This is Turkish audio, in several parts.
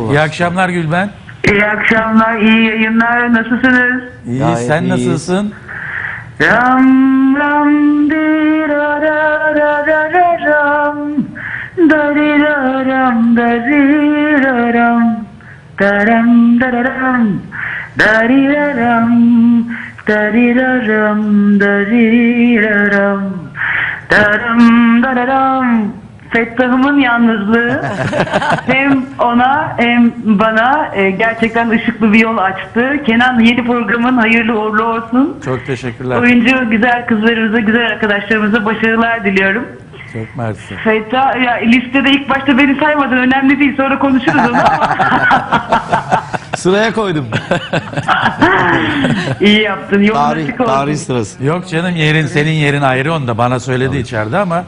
İyi akşamlar Gülben. İyi akşamlar, iyi yayınlar. Nasılsınız? İyi, Gayet sen iyiyiz. nasılsın? Ram ram di ra ra ra ra ra ram da di ra ram da di ra ram da ram da ra ram da di ra ram da di ra ram da di ra ram da ram da ra ram Fettah'ımın yalnızlığı hem ona hem bana e, gerçekten ışıklı bir yol açtı. Kenan yeni programın hayırlı uğurlu olsun. Çok teşekkürler. Oyuncu güzel kızlarımıza, güzel arkadaşlarımıza başarılar diliyorum. Çok mersi. Fettah, ya listede ilk başta beni saymadın. Önemli değil. Sonra konuşuruz onu ama Sıraya koydum. iyi yaptın. Yolun tarih, açık olsun. tarih sırası. Yok canım yerin senin yerin ayrı onda bana söyledi içeride ama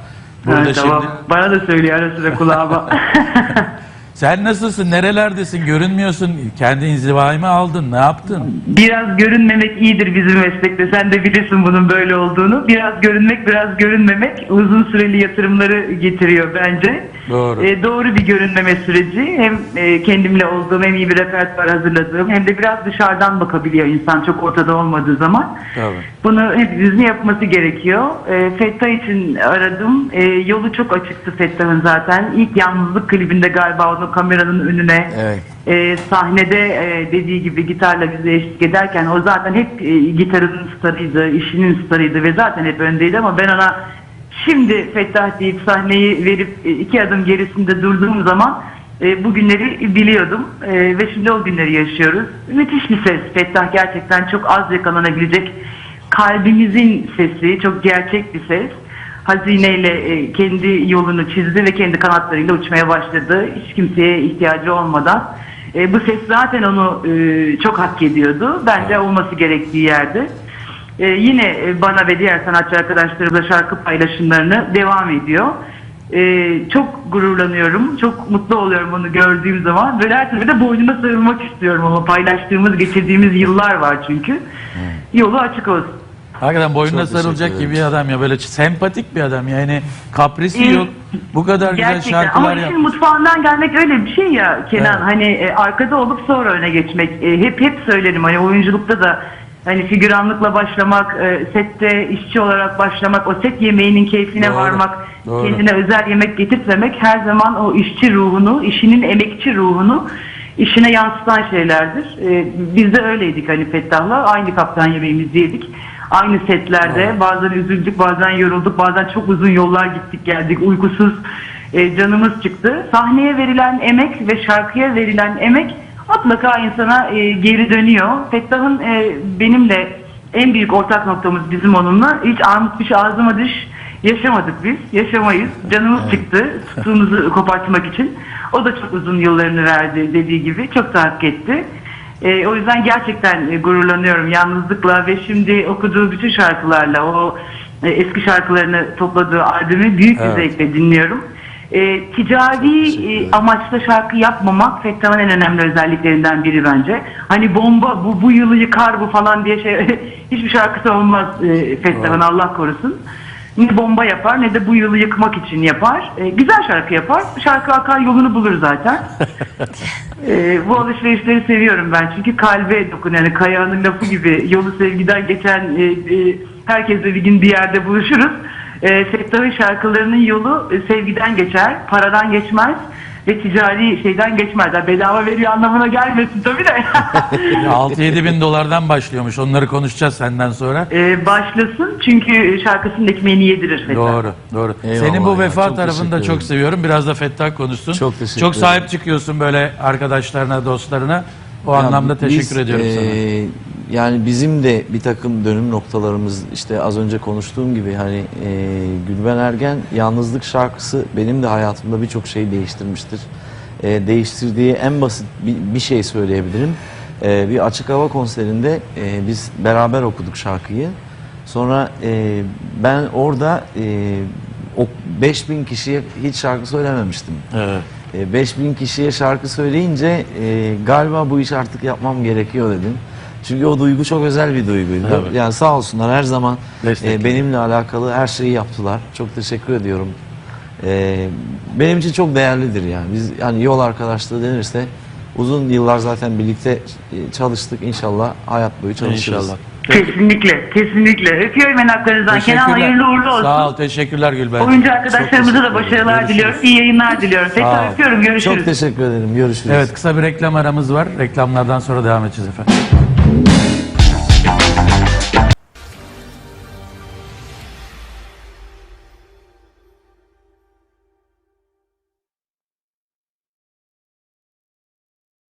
burada Ha, tamam. şimdi Bana da söylüyor ara sıra kulağıma. sen nasılsın nerelerdesin görünmüyorsun kendi inzivayı mı aldın ne yaptın? Biraz görünmemek iyidir bizim meslekte. Sen de bilirsin bunun böyle olduğunu. Biraz görünmek, biraz görünmemek uzun süreli yatırımları getiriyor bence. Doğru. Ee, doğru bir görünmeme süreci. Hem e, kendimle olduğum, hem iyi bir repertuar hazırladığım, hem de biraz dışarıdan bakabiliyor insan çok ortada olmadığı zaman. Tabii. Bunu hepimizin yapması gerekiyor. E, Fettah için aradım. E, yolu çok açıktı Fettah'ın zaten. İlk yalnızlık klibinde galiba onu kameranın önüne Evet. e, sahnede e, dediği gibi gitarla bize eşlik ederken o zaten hep e, gitarının starıydı, işinin starıydı ve zaten hep öndeydi ama ben ona şimdi Fettah deyip sahneyi verip e, iki adım gerisinde durduğum zaman e, bu günleri biliyordum E, ve şimdi o günleri yaşıyoruz. Müthiş bir ses Fettah gerçekten çok az yakalanabilecek kalbimizin sesi, çok gerçek bir ses hazineyle e, kendi yolunu çizdi ve kendi kanatlarıyla uçmaya başladı. Hiç kimseye ihtiyacı olmadan. E, bu ses zaten onu e, çok hak ediyordu. Bence olması gerektiği yerde. E, yine bana ve diğer sanatçı arkadaşlarımla şarkı paylaşımlarını devam ediyor. E, çok gururlanıyorum. Çok mutlu oluyorum onu gördüğüm zaman. Böyle her seferinde boynuna sarılmak istiyorum ama paylaştığımız, geçirdiğimiz yıllar var çünkü. Yolu açık olsun. Hakikaten boynuna Çok sarılacak gibi bir adam ya böyle sempatik bir adam yani kaprisi yok. Bu kadar güzel Gerçekten şarkılar ama işin yapmış. mutfağından gelmek öyle bir şey ya Kenan Evet. hani e, arkada olup sonra öne geçmek E, hep hep söylerim hani oyunculukta da hani figüranlıkla başlamak e, sette işçi olarak başlamak o set yemeğinin keyfine Doğru, varmak doğru. kendine özel yemek getirtmemek her zaman o işçi ruhunu işinin emekçi ruhunu işine yansıtan şeylerdir. E, biz de öyleydik hani Fettah'la aynı kaptan yemeğimizi yedik. Aynı setlerde bazen üzüldük, bazen yorulduk, bazen çok uzun yollar gittik geldik, uykusuz e, canımız çıktı. Sahneye verilen emek ve şarkıya verilen emek mutlaka insana e, geri dönüyor. Fettah'ın e, benimle en büyük ortak noktamız bizim onunla hiç armut piş ağzıma düş yaşamadık biz. Yaşamayız. Canımız çıktı tuttuğumuzu kopartmak için. O da çok uzun yıllarını verdi dediği gibi. Çok da hak etti. E, o yüzden gerçekten e, gururlanıyorum yalnızlıkla ve şimdi okuduğu bütün şarkılarla o e, eski şarkılarını topladığı albümü büyük bir Evet. zevkle dinliyorum. E, ticari e, amaçla şarkı yapmamak Fettah'ın en önemli özelliklerinden biri bence. Hani bomba bu bu yılı yıkar bu falan diye şey hiçbir şarkısı olmaz e, Fettah'ın Allah korusun. Ne bomba yapar ne de bu yılı yıkmak için yapar. E, güzel şarkı yapar. Şarkı akar yolunu bulur zaten. Ee, bu alışverişleri seviyorum ben çünkü kalbe dokunan yani Kaya'nın lafı gibi yolu sevgiden geçen e, e, herkesle bir gün bir yerde buluşuruz. E, Fettah'ın şarkılarının yolu e, sevgiden geçer, paradan geçmez ve ticari şeyden geçmez. Yani bedava veriyor anlamına gelmesin tabii de. 6-7 bin dolardan başlıyormuş onları konuşacağız senden sonra. E, başlasın çünkü şarkısının ekmeğini yedirir Fettah. Doğru, doğru. Eyvallah Senin bu ya, vefa çok tarafını da teşekkür çok ederim. seviyorum. Biraz da Fettah konuşsun. Çok teşekkür Çok sahip ederim. çıkıyorsun böyle arkadaşlarına, dostlarına. O Ya anlamda teşekkür biz, ediyorum sana. eee, Yani bizim de bir takım dönüm noktalarımız işte az önce konuştuğum gibi hani eee Gülben Ergen Yalnızlık şarkısı benim de hayatımda birçok şey değiştirmiştir. Eee, değiştirdiği en basit bir, bir şey söyleyebilirim. Eee, bir açık hava konserinde eee, biz beraber okuduk şarkıyı. Sonra eee, ben orada eee o 5000 kişiye hiç şarkı söylememiştim. Evet. E, 5000 kişiye şarkı söyleyince e, galiba bu iş artık yapmam gerekiyor dedim. Çünkü o duygu çok özel bir duyguydu. Evet. Yani sağ olsunlar her zaman e, benimle alakalı her şeyi yaptılar. Çok teşekkür ediyorum. E, benim için çok değerlidir yani. Biz yani yol arkadaşlığı denirse Uzun yıllar zaten birlikte e, çalıştık. İnşallah hayat boyu çalışırız. İnşallah. Kesinlikle, kesinlikle. Öpüyorum yanaklarınızdan. Kenan Teşekkürler. hayırlı uğurlu olsun. Sağ ol. Teşekkürler Gülben. Oyuncu arkadaşlarımıza da başarılar Görüşürüz. diliyorum. İyi yayınlar diliyorum. Tekrar öpüyorum. Görüşürüz. Çok teşekkür ederim. Görüşürüz. Evet kısa bir reklam aramız var. Reklamlardan sonra devam edeceğiz efendim.